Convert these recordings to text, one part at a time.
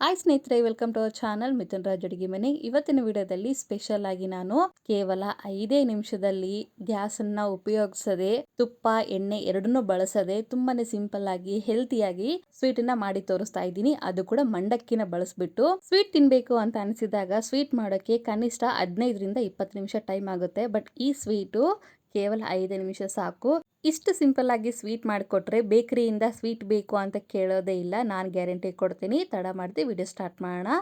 Hi ಸ್ನೇಹಿತರೆ, welcome to our channel Mithun Raj ಅಡುಗೆ ಮನೆ. ಇವತ್ತಿನ ವಿಡಿಯೋದಲ್ಲಿ ಸ್ಪೆಷಲ್ ಆಗಿ ನಾನು ಕೇವಲ ಐದೇ ನಿಮಿಷದಲ್ಲಿ ಗ್ಯಾಸನ್ನ ಉಪಯೋಗಿಸದೆ, ತುಪ್ಪ, ಎಣ್ಣೆ ಎರಡನ್ನೂ ಬಳಸದೆ, ತುಂಬಾನೇ ಸಿಂಪಲ್ ಆಗಿ ಹೆಲ್ತಿಯಾಗಿ ಸ್ವೀಟ್ ಅನ್ನ ಮಾಡಿ ತೋರಿಸ್ತಾ ಇದ್ದೀನಿ. ಅದು ಕೂಡ ಮಂಡಕ್ಕಿನ ಬಳಸ್ಬಿಟ್ಟು ಸ್ವೀಟ್ ತಿನ್ಬೇಕು ಅಂತ ಅನಿಸಿದಾಗ ಸ್ವೀಟ್ ಮಾಡೋಕೆ ಕನಿಷ್ಠ ಹದಿನೈದರಿಂದ ಇಪ್ಪತ್ತು ನಿಮಿಷ ಟೈಮ್ ಆಗುತ್ತೆ. ಬಟ್ ಈ ಸ್ವೀಟು ಕೇವಲ ಐದು ನಿಮಿಷ ಸಾಕು. ಇಷ್ಟು ಸಿಂಪಲ್ ಆಗಿ ಸ್ವೀಟ್ ಮಾಡಿಕೊಟ್ರೆ ಬೇಕರಿಯಿಂದ ಸ್ವೀಟ್ ಬೇಕು ಅಂತ ಕೇಳೋದೇ ಇಲ್ಲ. ನಾನು ಗ್ಯಾರಂಟಿ ಕೊಡ್ತೀನಿ. ತಡ ಮಾಡ್ತೀವಿ ವಿಡಿಯೋ ಸ್ಟಾರ್ಟ್ ಮಾಡೋಣ.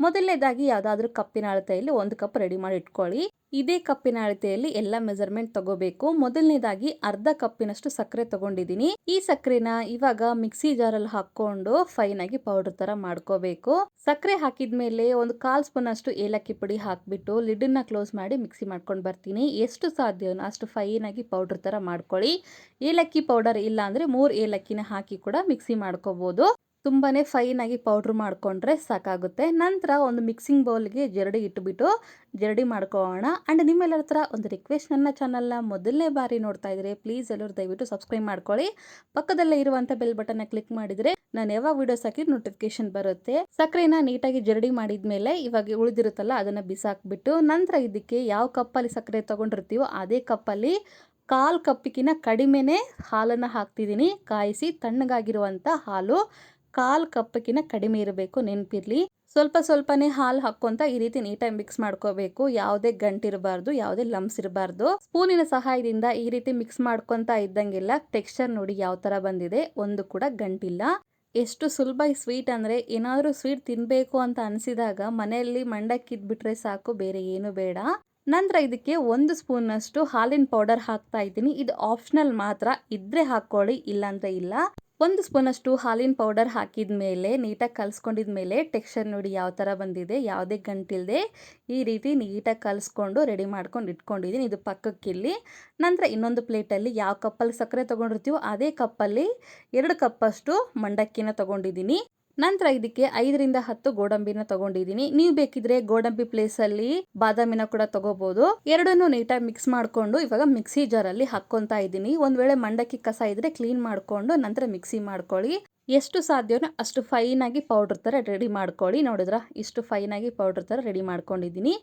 ಮೊದಲನೇದಾಗಿ ಯಾವುದಾದ್ರೂ ಕಪ್ಪಿನ ಅಳತೆಯಲ್ಲಿ ಒಂದು ಕಪ್ ರೆಡಿ ಮಾಡಿ ಇಟ್ಕೊಳ್ಳಿ. ಇದೇ ಕಪ್ಪಿನ ಅಳತೆಯಲ್ಲಿ ಎಲ್ಲ ಮೆಜರ್ಮೆಂಟ್ ತಗೋಬೇಕು. ಮೊದಲನೇದಾಗಿ ಅರ್ಧ ಕಪ್ಪಿನಷ್ಟು ಸಕ್ಕರೆ ತಗೊಂಡಿದ್ದೀನಿ. ಈ ಸಕ್ಕರೆನ ಇವಾಗ ಮಿಕ್ಸಿ ಜಾರಲ್ಲಿ ಹಾಕೊಂಡು ಫೈನ್ ಆಗಿ ಪೌಡರ್ ತರ ಮಾಡ್ಕೋಬೇಕು. ಸಕ್ಕರೆ ಹಾಕಿದ್ಮೇಲೆ ಒಂದು ಕಾಲ್ ಸ್ಪೂನ್ ಅಷ್ಟು ಏಲಕ್ಕಿ ಪುಡಿ ಹಾಕ್ಬಿಟ್ಟು ನ ಕ್ಲೋಸ್ ಮಾಡಿ ಮಿಕ್ಸಿ ಮಾಡ್ಕೊಂಡು ಬರ್ತೀನಿ. ಎಷ್ಟು ಸಾಧ್ಯವೋ ಅಷ್ಟು ಫೈನ್ ಆಗಿ ಪೌಡರ್ ತರ ಮಾಡ್ಕೊಳ್ಳಿ. ಏಲಕ್ಕಿ ಪೌಡರ್ ಇಲ್ಲ ಅಂದ್ರೆ ಮೂರ್ ಏಲಕ್ಕಿನ ಹಾಕಿ ಕೂಡ ಮಿಕ್ಸಿ ಮಾಡ್ಕೋಬಹುದು ತುಂಬಾ ಫೈನಾಗಿ ಪೌಡ್ರ್ ಮಾಡಿಕೊಂಡ್ರೆ ಸಾಕಾಗುತ್ತೆ. ನಂತರ ಒಂದು ಮಿಕ್ಸಿಂಗ್ ಬೌಲ್ಗೆ ಜರಡಿ ಇಟ್ಬಿಟ್ಟು ಜರಡಿ ಮಾಡ್ಕೋಣ ಆ್ಯಂಡ್ ನಿಮ್ಮೆಲ್ಲರ ಹತ್ರ ಒಂದು ರಿಕ್ವೆಸ್ಟ್ ನನ್ನ ಚಾನಲ್ನ ಮೊದಲನೇ ಬಾರಿ ನೋಡ್ತಾ ಇದ್ರೆ ಪ್ಲೀಸ್ ಎಲ್ಲರೂ ದಯವಿಟ್ಟು ಸಬ್ಸ್ಕ್ರೈಬ್ ಮಾಡ್ಕೊಳ್ಳಿ. ಪಕ್ಕದಲ್ಲೇ ಇರುವಂಥ ಬೆಲ್ ಬಟನ್ನ ಕ್ಲಿಕ್ ಮಾಡಿದರೆ ನಾನು ಯಾವಾಗ ವಿಡಿಯೋಸ್ ಹಾಕಿ ನೋಟಿಫಿಕೇಶನ್ ಬರುತ್ತೆ. ಸಕ್ಕರೆನ ನೀಟಾಗಿ ಜರಡಿ ಮಾಡಿದ ಮೇಲೆ ಇವಾಗ ಉಳಿದಿರುತ್ತಲ್ಲ ಅದನ್ನು ಬಿಸಾಕ್ಬಿಟ್ಟು ನಂತರ ಇದಕ್ಕೆ ಯಾವ ಕಪ್ಪಲ್ಲಿ ಸಕ್ಕರೆ ತೊಗೊಂಡಿರ್ತೀವೋ ಅದೇ ಕಪ್ಪಲ್ಲಿ ಕಾಲು ಕಪ್ಪಿಗಿನ ಕಡಿಮೆನೇ ಹಾಲನ್ನು ಹಾಕ್ತಿದ್ದೀನಿ. ಕಾಯಿಸಿ ತಣ್ಣಗಾಗಿರುವಂಥ ಹಾಲು. ಕಾಲು ಕಪ್ಪಕ್ಕಿಂತ ಕಡಿಮೆ ಇರಬೇಕು, ನೆನಪಿರಲಿ. ಸ್ವಲ್ಪ ಸ್ವಲ್ಪನೇ ಹಾಲು ಹಾಕ್ಕೊಂತ ಈ ರೀತಿ ನೀಟಾಗಿ ಮಿಕ್ಸ್ ಮಾಡ್ಕೋಬೇಕು. ಯಾವುದೇ ಗಂಟಿರಬಾರ್ದು ಯಾವುದೇ ಲಂಬ್ಸ್ ಇರಬಾರ್ದು. ಸ್ಪೂನಿನ ಸಹಾಯದಿಂದ ಈ ರೀತಿ ಮಿಕ್ಸ್ ಮಾಡ್ಕೊಂತ ಇದ್ದಂಗೆಲ್ಲ ಟೆಕ್ಸ್ಚರ್ ನೋಡಿ ಯಾವ ತರ ಬಂದಿದೆ. ಒಂದು ಕೂಡ ಗಂಟಿಲ್ಲ ಎಷ್ಟು ಸುಲಭ ಈ ಸ್ವೀಟ್ ಅಂದರೆ, ಏನಾದರೂ ಸ್ವೀಟ್ ತಿನ್ನಬೇಕು ಅಂತ ಅನಿಸಿದಾಗ ಮನೆಯಲ್ಲಿ ಮಂಡಕ್ಕಿದ್ಬಿಟ್ರೆ ಸಾಕು, ಬೇರೆ ಏನು ಬೇಡ. ನಂತರ ಇದಕ್ಕೆ ಒಂದು ಸ್ಪೂನ್ನಷ್ಟು ಹಾಲಿನ ಪೌಡರ್ ಹಾಕ್ತಾ ಇದ್ದೀನಿ. ಇದು ಆಪ್ಷನಲ್ ಮಾತ್ರ. ಇದ್ರೆ ಹಾಕ್ಕೊಳ್ಳಿ, ಇಲ್ಲಾಂದ್ರೆ ಇಲ್ಲ. ಒಂದು ಸ್ಪೂನಷ್ಟು ಹಾಲಿನ ಪೌಡರ್ ಹಾಕಿದ ಮೇಲೆ, ನೀಟಾಗಿ ಕಲಿಸ್ಕೊಂಡಿದ ಮೇಲೆ ಟೆಕ್ಸ್ಚರ್ ನೋಡಿ ಯಾವ ಥರ ಬಂದಿದೆ, ಯಾವುದೇ ಗಂಟಿಲ್ಲದೆ ಈ ರೀತಿ ನೀಟಾಗಿ ಕಲಿಸ್ಕೊಂಡು ರೆಡಿ ಮಾಡ್ಕೊಂಡು ಇಟ್ಕೊಂಡಿದ್ದೀನಿ. ಇದು ಪಕ್ಕಕ್ಕಿಲ್ಲಿ ನಂತರ ಇನ್ನೊಂದು ಪ್ಲೇಟಲ್ಲಿ ಯಾವ ಕಪ್ಪಲ್ಲಿ ಸಕ್ಕರೆ ತೊಗೊಂಡಿರ್ತೀವೋ, ಅದೇ ಕಪ್ಪಲ್ಲಿ ಎರಡು ಕಪ್ಪಷ್ಟು ಮಂಡಕ್ಕಿನ ತೊಗೊಂಡಿದ್ದೀನಿ. ನಂತರ ಇದಕ್ಕೆ ಐದರಿಂದ ಹತ್ತು ಗೋಡಂಬಿನ ತಗೊಂಡಿದ್ದೀನಿ. ನೀವು ಬೇಕಿದ್ರೆ ಗೋಡಂಬಿ ಪ್ಲೇಸ್ ಅಲ್ಲಿ ಬಾದಾಮಿನ ಕೂಡ ತಗೋಬಹುದು ಎರಡನ್ನು ನೀಟಾಗಿ ಮಿಕ್ಸ್ ಮಾಡ್ಕೊಂಡು ಇವಾಗ ಮಿಕ್ಸಿ ಜಾರ್ ಅಲ್ಲಿ ಹಾಕೊಂತ ಇದ್ದೀನಿ. ಒಂದ್ ವೇಳೆ ಮಂಡಕ್ಕಿ ಕಸ ಇದ್ರೆ ಕ್ಲೀನ್ ಮಾಡ್ಕೊಂಡು ನಂತರ ಮಿಕ್ಸಿ ಮಾಡ್ಕೊಳ್ಳಿ. ಎಷ್ಟು ಸಾಧ್ಯವೋ ಅಷ್ಟು ಫೈನ್ ಆಗಿ ಪೌಡರ್ ತರ ರೆಡಿ ಮಾಡ್ಕೊಳ್ಳಿ. ನೋಡಿದ್ರ? ಇಷ್ಟು ಫೈನ್ ಆಗಿ ಪೌಡರ್ ತರ ರೆಡಿ ಮಾಡ್ಕೊಂಡಿದ್ದೀನಿ.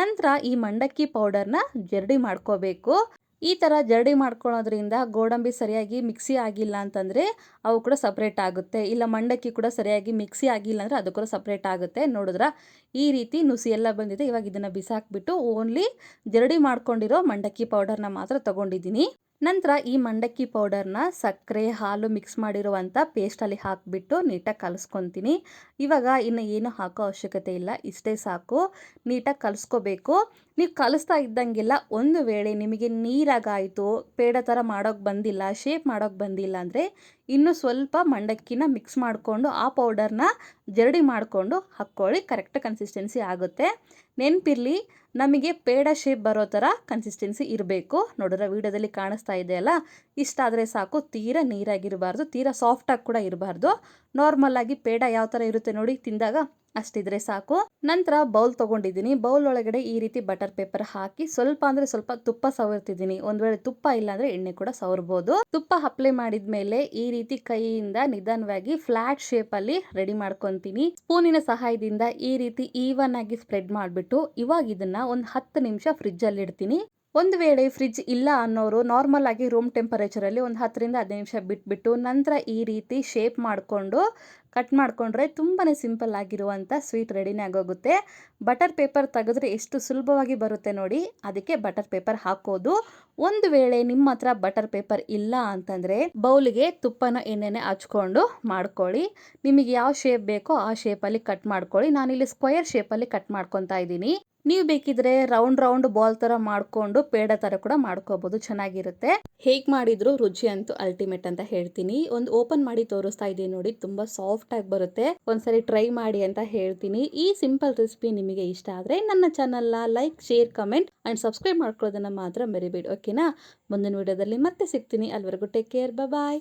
ನಂತರ ಈ ಮಂಡಕ್ಕಿ ಪೌಡರ್ನ ಜರಡಿ ಮಾಡ್ಕೋಬೇಕು. ಈ ಥರ ಜರಡಿ ಮಾಡ್ಕೊಳ್ಳೋದ್ರಿಂದ ಗೋಡಂಬಿ ಸರಿಯಾಗಿ ಮಿಕ್ಸಿ ಆಗಿಲ್ಲ ಅಂತಂದರೆ ಅವು ಕೂಡ ಸಪ್ರೇಟ್ ಆಗುತ್ತೆ. ಇಲ್ಲ ಮಂಡಕ್ಕಿ ಕೂಡ ಸರಿಯಾಗಿ ಮಿಕ್ಸಿ ಆಗಿಲ್ಲ ಅಂದರೆ ಅದು ಕೂಡ ಸಪ್ರೇಟ್ ಆಗುತ್ತೆ. ನೋಡಿದ್ರ? ಈ ರೀತಿ ನುಸಿ ಎಲ್ಲ ಬಂದಿದೆ. ಇವಾಗ ಇದನ್ನು ಬಿಸಾಕ್ಬಿಟ್ಟು ಓನ್ಲಿ ಜರಡಿ ಮಾಡ್ಕೊಂಡಿರೋ ಮಂಡಕ್ಕಿ ಪೌಡರ್ನ ಮಾತ್ರ ತೊಗೊಂಡಿದ್ದೀನಿ. ನಂತರ ಈ ಮಂಡಕ್ಕಿ ಪೌಡರ್ನ ಸಕ್ಕರೆ, ಹಾಲು ಮಿಕ್ಸ್ ಮಾಡಿರುವಂಥ ಪೇಸ್ಟಲ್ಲಿ ಹಾಕಿಬಿಟ್ಟು ನೀಟಾಗಿ ಕಲಸ್ಕೊತೀನಿ. ಇವಾಗ ಇನ್ನು ಏನು ಹಾಕೋ ಅವಶ್ಯಕತೆ ಇಲ್ಲ. ಇಷ್ಟೇ ಸಾಕು. ನೀಟಾಗಿ ಕಲಿಸ್ಕೋಬೇಕು. ನೀವು ಕಲಿಸ್ತಾ ಇದ್ದಂಗೆಲ್ಲ ಒಂದು ವೇಳೆ ನಿಮಗೆ ನೀರಾಗಾಯಿತು, ಪೇಡ ಥರ ಮಾಡೋಕ್ಕೆ ಬಂದಿಲ್ಲ ಶೇಪ್ ಮಾಡೋಕ್ಕೆ ಬಂದಿಲ್ಲ ಅಂದರೆ ಇನ್ನು ಸ್ವಲ್ಪ ಮಂಡಕ್ಕಿನ ಮಿಕ್ಸ್ ಮಾಡಿಕೊಂಡು ಆ ಪೌಡರ್ನ ಜರಡಿ ಮಾಡಿಕೊಂಡು ಹಾಕ್ಕೊಳ್ಳಿ. ಕರೆಕ್ಟ್ ಕನ್ಸಿಸ್ಟೆನ್ಸಿ ಆಗುತ್ತೆ. ನೆನಪಿರಲಿ, ನಮಗೆ ಪೇಡ ಶೇಪ್ ಬರೋ ಥರ ಕನ್ಸಿಸ್ಟೆನ್ಸಿ ಇರಬೇಕು. ನೋಡಿದ್ರೆ ವೀಡಿಯೋದಲ್ಲಿ ಕಾಣಿಸ್ತಾ ಇದೆಯಲ್ಲ ಇಷ್ಟಾದರೆ ಸಾಕು. ತೀರಾ ನೀರಾಗಿರಬಾರ್ದು, ತೀರಾ ಸಾಫ್ಟಾಗಿ ಕೂಡ ಇರಬಾರ್ದು. ನಾರ್ಮಲ್ ಆಗಿ ಪೇಡ ಯಾವ ಥರ ಇರುತ್ತೆ ನೋಡಿ ತಿಂದಾಗ ಅಷ್ಟಿದ್ರೆ ಸಾಕು. ನಂತರ ಬೌಲ್ ತಗೊಂಡಿದ್ದೀನಿ. ಬೌಲ್ ಒಳಗಡೆ ಈ ರೀತಿ ಬಟರ್ ಪೇಪರ್ ಹಾಕಿ ಸ್ವಲ್ಪ ಅಂದ್ರೆ ಸ್ವಲ್ಪ ತುಪ್ಪ ಸವರ್ತಿದ್ದೀನಿ. ಒಂದ್ ವೇಳೆ ತುಪ್ಪ ಇಲ್ಲ ಅಂದ್ರೆ ಎಣ್ಣೆ ಕೂಡ ಸವರ್ಬೋದು. ತುಪ್ಪ ಅಪ್ಲೈ ಮಾಡಿದ್ಮೇಲೆ ಈ ರೀತಿ ಕೈಯಿಂದ ನಿಧಾನವಾಗಿ ಫ್ಲಾಟ್ ಶೇಪ್ ಅಲ್ಲಿ ರೆಡಿ ಮಾಡ್ಕೊಂತೀನಿ. ಸ್ಪೂನಿನ ಸಹಾಯದಿಂದ ಈ ರೀತಿ ಈವನ್ ಆಗಿ ಸ್ಪ್ರೆಡ್ ಮಾಡ್ಬಿಟ್ಟು ಇವಾಗ ಇದನ್ನ ಒಂದ್ ಹತ್ತು ನಿಮಿಷ ಫ್ರಿಜ್ ಅಲ್ಲಿ ಇಡ್ತೀನಿ. ಒಂದು ವೇಳೆ ಫ್ರಿಜ್ ಇಲ್ಲ ಅನ್ನೋರು ನಾರ್ಮಲ್ ಆಗಿ ರೂಮ್ ಟೆಂಪರೇಚರಲ್ಲಿ ಒಂದು ಹತ್ತರಿಂದ ಹದಿನೈದು ನಿಮಿಷ ಬಿಟ್ಬಿಟ್ಟು ನಂತರ ಈ ರೀತಿ ಶೇಪ್ ಮಾಡಿಕೊಂಡು ಕಟ್ ಮಾಡಿಕೊಂಡ್ರೆ ತುಂಬಾ ಸಿಂಪಲ್ ಆಗಿರುವಂಥ ಸ್ವೀಟ್ ರೆಡಿನೇ ಆಗೋಗುತ್ತೆ. ಬಟರ್ ಪೇಪರ್ ತೆಗೆದ್ರೆ ಎಷ್ಟು ಸುಲಭವಾಗಿ ಬರುತ್ತೆ ನೋಡಿ, ಅದಕ್ಕೆ ಬಟರ್ ಪೇಪರ್ ಹಾಕೋದು. ಒಂದು ವೇಳೆ ನಿಮ್ಮ ಹತ್ರ ಬಟರ್ ಪೇಪರ್ ಇಲ್ಲ ಅಂತಂದರೆ ಬೌಲ್ಗೆ ತುಪ್ಪನ ಎಣ್ಣೆನೆ ಹಚ್ಕೊಂಡು ಮಾಡ್ಕೊಳ್ಳಿ. ನಿಮಗೆ ಯಾವ ಶೇಪ್ ಬೇಕೋ ಆ ಶೇಪಲ್ಲಿ ಕಟ್ ಮಾಡ್ಕೊಳ್ಳಿ. ನಾನಿಲ್ಲಿ ಸ್ಕ್ವಯರ್ ಶೇಪಲ್ಲಿ ಕಟ್ ಮಾಡ್ಕೊತಾ ಇದ್ದೀನಿ. ನೀವು ಬೇಕಿದ್ರೆ ರೌಂಡ್ ರೌಂಡ್ ಬಾಲ್ ತರ ಮಾಡ್ಕೊಂಡು ಪೇಡ ತರ ಕೂಡ ಮಾಡ್ಕೋಬಹುದು ಚೆನ್ನಾಗಿರುತ್ತೆ. ಹೇಗ್ ಮಾಡಿದ್ರು ರುಚಿ ಅಂತೂ ಅಲ್ಟಿಮೇಟ್ ಅಂತ ಹೇಳ್ತೀನಿ. ಒಂದು ಓಪನ್ ಮಾಡಿ ತೋರಿಸ್ತಾ ಇದೀನಿ ನೋಡಿ, ತುಂಬಾ ಸಾಫ್ಟ್ ಆಗಿ ಬರುತ್ತೆ. ಒಂದ್ಸರಿ ಟ್ರೈ ಮಾಡಿ ಅಂತ ಹೇಳ್ತೀನಿ. ಈ ಸಿಂಪಲ್ ರೆಸಿಪಿ ನಿಮಗೆ ಇಷ್ಟ ಆದ್ರೆ ನನ್ನ channel like share comment and subscribe ಮಾಡ್ಕೊಳ್ಳೋದನ್ನ ಮಾತ್ರ ಮರಿಬೇಡಿ ಓಕೆನಾ ಮುಂದಿನ ವಿಡಿಯೋದಲ್ಲಿ ಮತ್ತೆ ಸಿಗ್ತೀನಿ. ಅಲ್ಲಿವರೆಗೂ ಟೇಕ್ ಕೇರ್ ಬಾಯ್